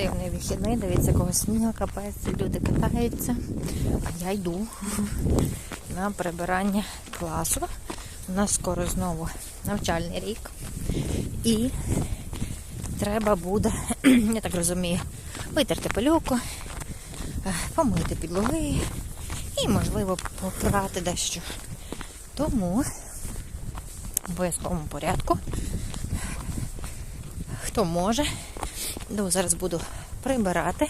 спортивний вихідний. Дивіться, кого снігу капець, люди катаються. А я йду на прибирання класу. У нас скоро знову навчальний рік. І треба буде, я так розумію, витерти пилюку, е, помити підлоги і, можливо, попрати дещо. Тому в обов'язковому порядку хто може. Ну, зараз буду прибирати.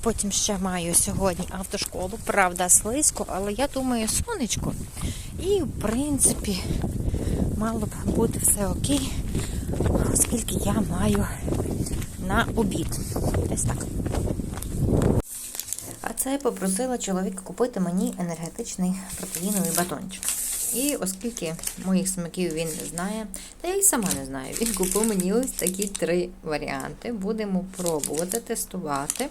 Потім ще маю сьогодні автошколу. Правда, слизько, але я думаю, сонечко. І, в принципі, мало б бути все окей, оскільки я маю на обід. Десь так. А це попросила чоловіка купити мені енергетичний протеїновий батончик. І оскільки моїх смаків він не знає, та я й сама не знаю, він купив мені ось такі три варіанти. Будемо пробувати, тестувати.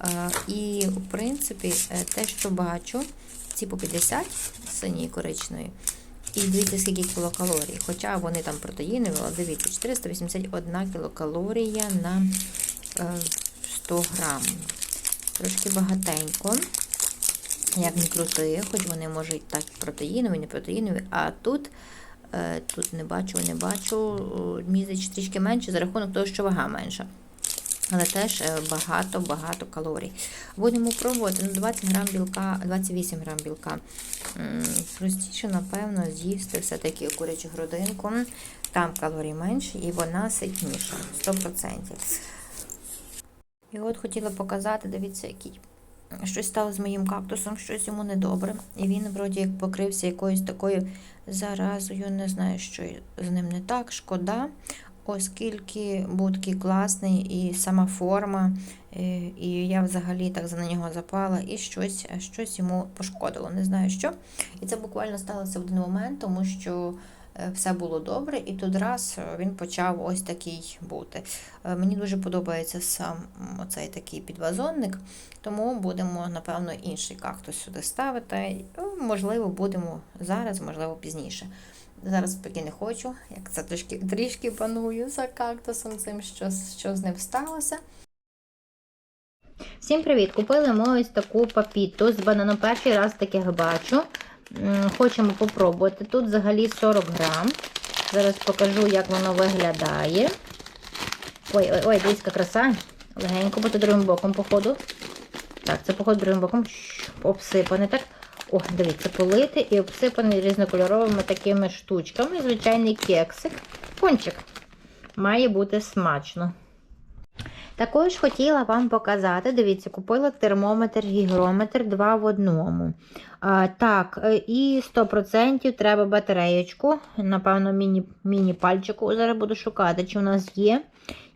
Е, І, в принципі, е, те, що бачу, ці по 50 синій і коричневий. І дивіться, скільки кілокалорій. Хоча вони там протеїнові, але дивіться, 481 кілокалорія на е, 100 грам. Трошки багатенько. Як не крути, хоч вони можуть так протеїнові, не протеїнові, а тут, е, тут не бачу, не бачу, мізич трішки менше за рахунок того, що вага менша. Але теж багато-багато калорій. Будемо пробувати ну, 20 грам білка, 28 грам білка. Простіше, напевно, з'їсти все-таки курячу грудинку. Там калорій менше і вона ситніша, 100%. І от хотіла показати, дивіться, який. Щось стало з моїм кактусом, щось йому недобре. І він вроді як покрився якоюсь такою заразою. Не знаю, що з ним не так. Шкода, оскільки був такий класний і сама форма, е, і я взагалі так за нього запала, і щось, щось йому пошкодило. Не знаю що. І це буквально сталося в один момент, тому що. Е, Все було добре, і тут раз е, він почав ось такий бути. Е, Мені дуже подобається сам оцей такий підвазонник, тому будемо, напевно, інший кактус сюди ставити. Ну, Можливо, будемо зараз, можливо, пізніше. Зараз поки не хочу, як це трішки, трішки паную за кактусом цим, що, що з ним сталося. Всім привіт! Купили ми ось таку папіту з бананом. Перший раз таких бачу. М, Хочемо попробувати. Тут взагалі 40 грам. Зараз покажу, як воно виглядає. Ой, ой, дивіться, краса. Легенько, це другим боком, походу. Так, це походу другим боком обсипане так. О, дивіться, политий і обсипаний різнокольоровими такими штучками. Звичайний кексик. Пончик. Має бути смачно. Також хотіла вам показати, дивіться, купила термометр, гігрометр 2 в одному. А, так, е, і 100% треба батареєчку, напевно, міні, міні-пальчику. Зараз буду шукати, чи в нас є,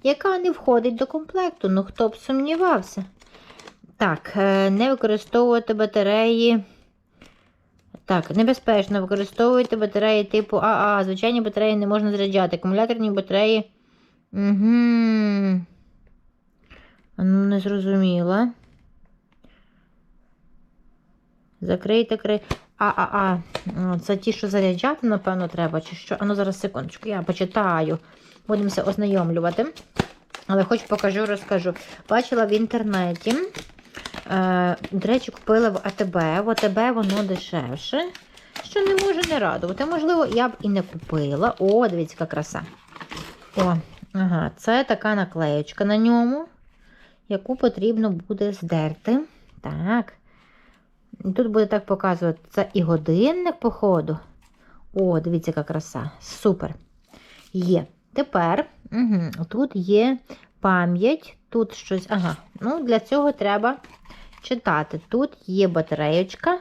яка не входить до комплекту. Ну, хто б сумнівався. Так, е, не використовувати батареї. Так, небезпечно використовуйте батареї типу АА. Звичайні батареї не можна заряджати. Акумуляторні батареї. Угу. Ну, не зрозуміла. Закрийте край. А-а-а. Це ті, що заряджати, напевно, треба, чи що. А ну зараз секундочку, я почитаю. Будемося ознайомлювати. Але хоч покажу, розкажу. Бачила в інтернеті. Е, до речі, купила в АТБ. В АТБ воно дешевше. Що не може не радувати. Можливо, я б і не купила. О, дивіться, яка краса. О, ага, це така наклеєчка на ньому, яку потрібно буде здерти. Так. Тут буде так показувати. Це і годинник, походу. О, дивіться, яка краса. Супер. Є. Тепер угу, тут є пам'ять, тут щось. Ага, ну для цього треба читати. Тут є батареєчка.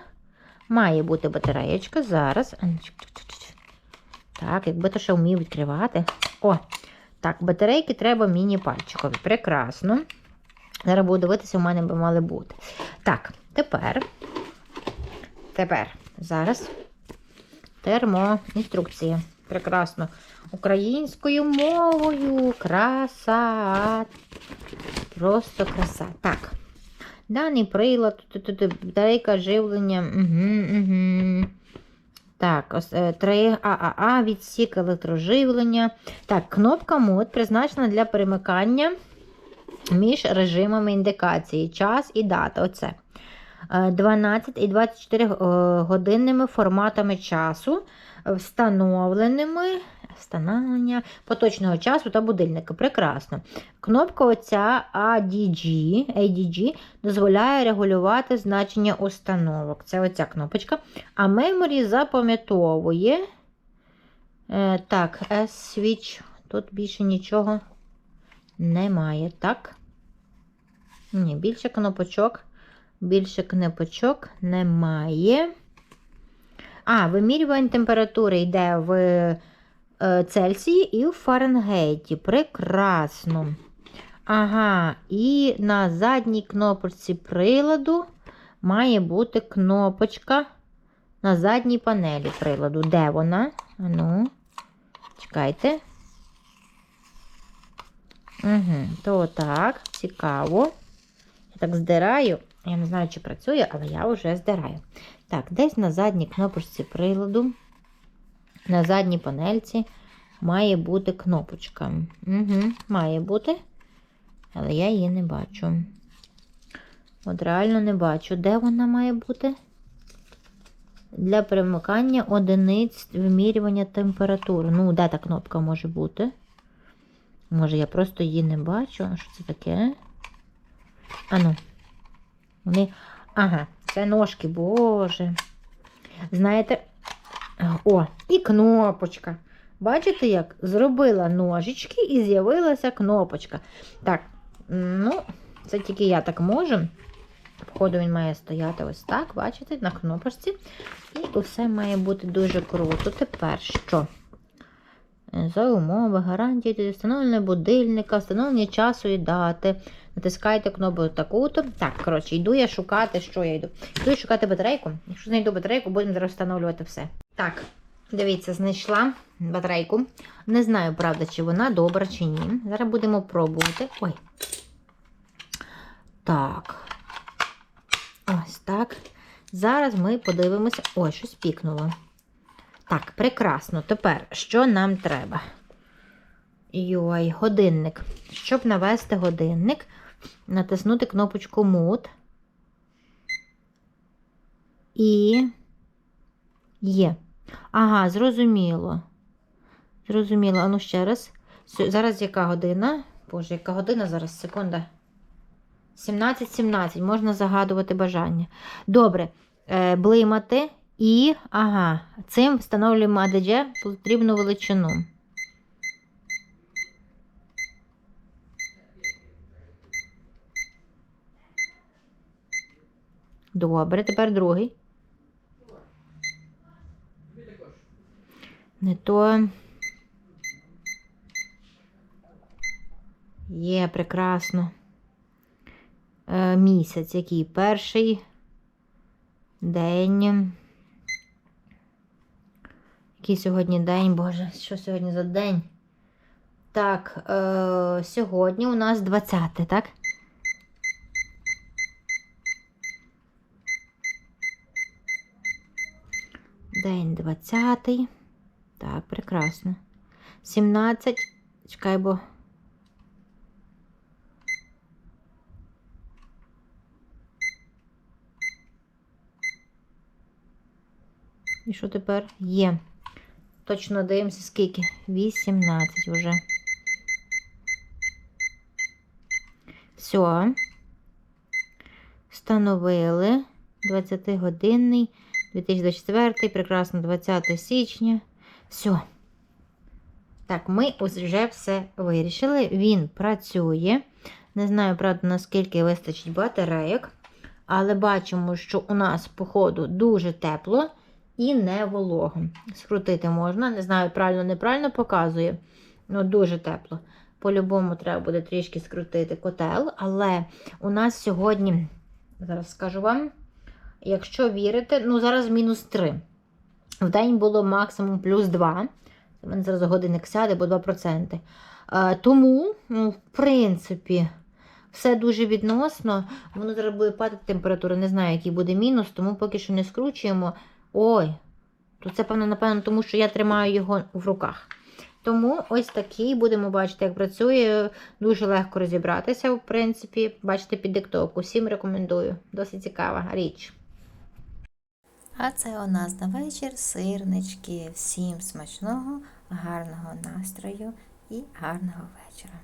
Має бути батареєчка. Зараз. Так, якби то ще вмію відкривати. О, так, батарейки треба міні-пальчикові. Прекрасно. Зараз буду дивитися, у мене би мали бути. Так, тепер. Тепер. Зараз. Термоінструкція. Прекрасно. Українською мовою. Краса. Просто краса. Так. Даний прилад, батарейка живлення. Угу, угу. Так, ось, е, 3 ААА, відсік електроживлення. Так, кнопка мод призначена для перемикання між режимами індикації, час і дата. Оце. Е, 12 і 24 е, годинними форматами часу, е, встановленими встановлення поточного часу та будильника. Прекрасно. Кнопка оця ADG, ADG дозволяє регулювати значення установок. Це оця кнопочка. А Memory запам'ятовує. Е, так, S-Switch. Тут більше нічого немає, так? Ні, більше кнопочок. Більше кнопочок немає. А, вимірювання температури йде в е, Цельсії і в Фаренгейті. Прекрасно. Ага, і на задній кнопочці приладу має бути кнопочка на задній панелі приладу. Де вона? Ану, чекайте. Угу, то так, цікаво. Так здираю. Я не знаю, чи працює, але я вже здираю. Так, десь на задній кнопочці приладу, на задній панельці має бути кнопочка. Угу, Має бути, але я її не бачу. От реально не бачу. Де вона має бути? Для перемикання одиниць вимірювання температури. Ну, де та кнопка може бути? Може, я просто її не бачу. Що це таке? Ану. Вони. Ага, це ножки, боже. Знаєте. О, і кнопочка. Бачите, як зробила ножички і з'явилася кнопочка. Так, ну, це тільки я так можу. Входу він має стояти ось так, бачите, на кнопочці. І усе має бути дуже круто. Тепер що? За умови, гарантії, встановлення будильника, встановлення часу і дати. Натискайте кнопку таку-то. Так, коротше, йду я шукати, що я йду. Йду шукати батарейку. Якщо знайду батарейку, будемо зараз встановлювати все. Так, дивіться, знайшла батарейку. Не знаю, правда, чи вона добра, чи ні. Зараз будемо пробувати. Ой. Так. Ось так. Зараз ми подивимося. Ой, щось пікнуло. Так, прекрасно. Тепер, що нам треба? Йой, годинник. Щоб навести годинник, натиснути кнопочку Mode. І є. Ага, зрозуміло. Зрозуміло. А ну ще раз. Зараз яка година? Боже, яка година зараз? Секунда. 17.17. Можна загадувати бажання. Добре. Е, блимати і, ага, цим встановлюємо ADG потрібну величину. Добре, тепер другий. Не то. Є, прекрасно. Е, місяць, який перший день. Який сьогодні день, Боже, що сьогодні за день? Так, е, сьогодні у нас 20, так? День 20. Так, прекрасно. 17. Чекай, бо. І що тепер є? Точно дивимося, скільки? 18 вже. Все. Встановили 20-годинний 2024, прекрасно, 20 січня. Все. Так, ми вже все вирішили. Він працює. Не знаю, правда, наскільки вистачить батарейок. Але бачимо, що у нас, по ходу, дуже тепло і не волого. Скрутити можна. Не знаю, правильно, неправильно показує. Ну, дуже тепло. По-любому треба буде трішки скрутити котел. Але у нас сьогодні, зараз скажу вам, якщо вірите, ну зараз мінус 3. В день було максимум плюс 2. У мене зараз годинник сяде, бо 2%. Е, тому, ну, в принципі, все дуже відносно. Воно зараз буде падати температура. Не знаю, який буде мінус, тому поки що не скручуємо. Ой, то це, певно, напевно, тому що я тримаю його в руках. Тому ось такий будемо бачити, як працює. Дуже легко розібратися, в принципі. Бачите під диктовку. Всім рекомендую. Досить цікава річ. А це у нас на вечір сирнички. Всім смачного, гарного настрою і гарного вечора.